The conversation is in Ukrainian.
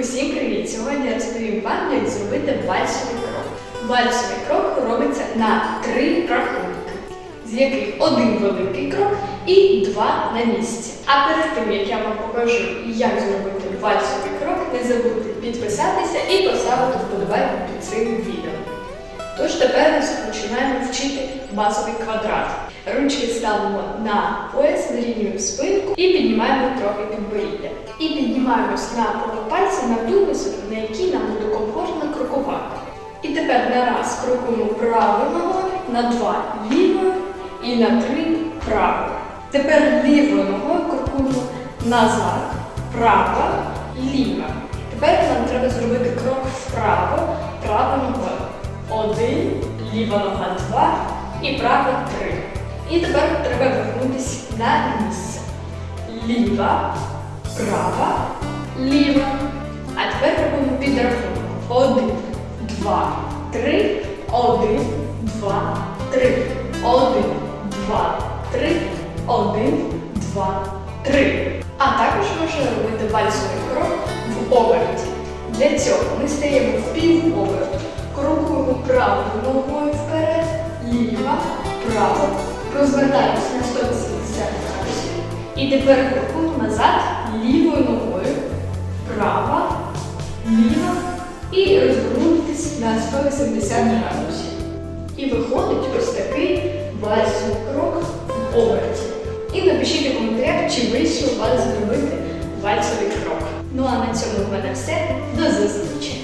Усім привіт! Сьогодні я розповім вам, як зробити вальсовий крок. Вальсовий крок робиться на три рахунки, з яких один великий крок і два на місці. А перед тим як я вам покажу, як зробити вальсовий крок, не забудьте підписатися і поставити вподобайку під цим відео. Тож тепер починаємо вчити базовий квадрат. Ручки ставимо на пояс, вирівнюємо спинку і піднімаємо трохи підборіддя. І піднімаємось на пальці на ту висоту, на якій нам буде комфортно крокувати. І тепер на раз крокуємо правою ногою, на два лівою і на три правою. Тепер лівою ногою крокуємо назад, права, ліва. Тепер нам треба зробити крок вправо, ліва нога два і права три. І тепер треба вернутися на місце. Ліва, права, ліва. А тепер робимо підрахунок. Один, два, три, один, два, три. Один, два, три, один, два, три. А також можна робити вальсовий крок в оберті. Для цього ми стаємо в крокуємо правою ногою вперед, ліва, право, розвертаємось на 180 градусів. І тепер крокуємо назад лівою ногою, права, ліва і розвернутися на 180 градусів. І виходить ось такий вальсовий крок в оберті. І напишіть у коментарях, чи вийшло вас зробити вальсовий крок. Ну а на цьому в мене все. До зустрічі!